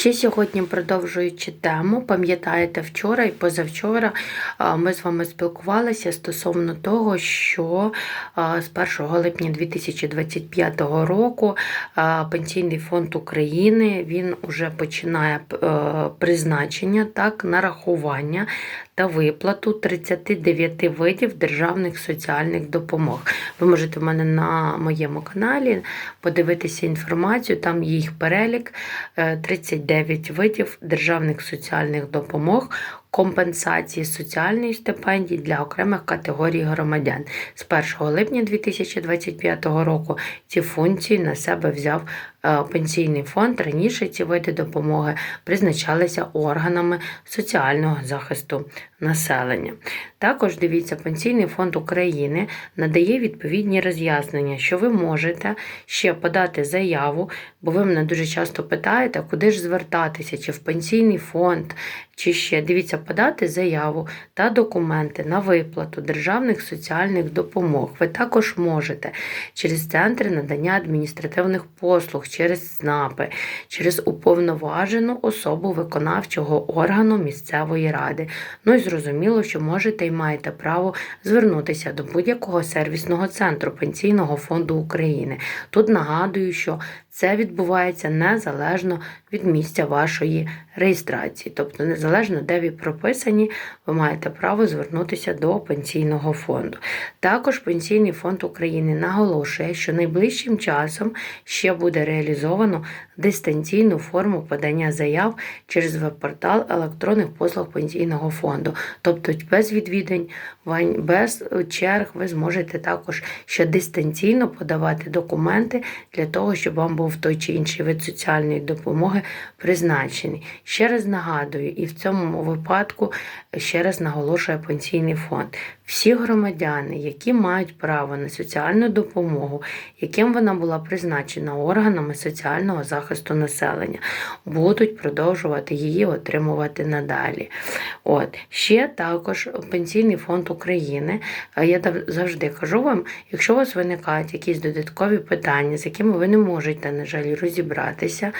Ще сьогодні, продовжуючи тему, пам'ятаєте, вчора і позавчора ми з вами спілкувалися стосовно того, що з 1 липня 2025 року Пенсійний фонд України він уже починає е, призначення, так, нарахування та виплату 39 видів державних соціальних допомог. Ви можете в мене на моєму каналі подивитися інформацію, там їх перелік. Е, 39 видів державних соціальних допомог, компенсації соціальної стипендії для окремих категорій громадян. З 1 липня 2025 року ці функції на себе взяв е, пенсійний фонд. Раніше ці види допомоги призначалися органами соціального захисту населення. Також дивіться, Пенсійний фонд України надає відповідні роз'яснення, що ви можете ще подати заяву, бо ви мене дуже часто питаєте, куди ж звертатися, чи в пенсійний фонд, чи ще дивіться, подати заяву та документи на виплату державних соціальних допомог. Ви також можете через центри надання адміністративних послуг, через СНАПи, через уповноважену особу виконавчого органу місцевої ради. Ну і зрозуміло, що можете і маєте право звернутися до будь-якого сервісного центру Пенсійного фонду України. Тут нагадую, що це відбувається незалежно від місця вашої реєстрації, тобто незалежно де ви прописані, ви маєте право звернутися до пенсійного фонду. Також Пенсійний фонд України наголошує, що найближчим часом ще буде реалізовано дистанційну форму подання заяв через веб-портал електронних послуг пенсійного фонду, тобто без відвідань, без черг, ви зможете також ще дистанційно подавати документи для того, щоб вам був той чи інший вид соціальної допомоги призначений. Ще раз нагадую, і в цьому випадку ще раз наголошує пенсійний фонд. Всі громадяни, які мають право на соціальну допомогу, яким вона була призначена органами соціального захисту населення, будуть продовжувати її отримувати надалі. От ще також Пенсійний фонд України. Я завжди кажу вам, якщо у вас виникають якісь додаткові питання, з якими ви не можете, на жаль, розібратися.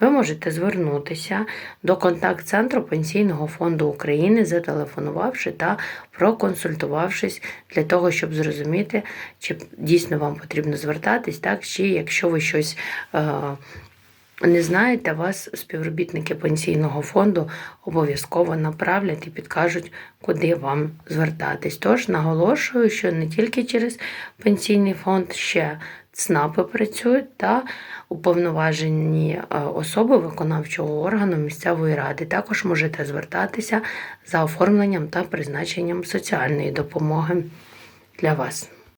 Ви можете звернутися до контакт-центру Пенсійного фонду України, зателефонувавши та проконсультувавшись для того, щоб зрозуміти, чи дійсно вам потрібно звертатись, так, чи якщо ви щось. Не знаєте, вас співробітники пенсійного фонду обов'язково направлять і підкажуть, куди вам звертатись. Тож наголошую, що не тільки через пенсійний фонд ще ЦНАПи працюють та уповноважені е, особи виконавчого органу місцевої ради. Також можете звертатися за оформленням та призначенням соціальної допомоги для вас.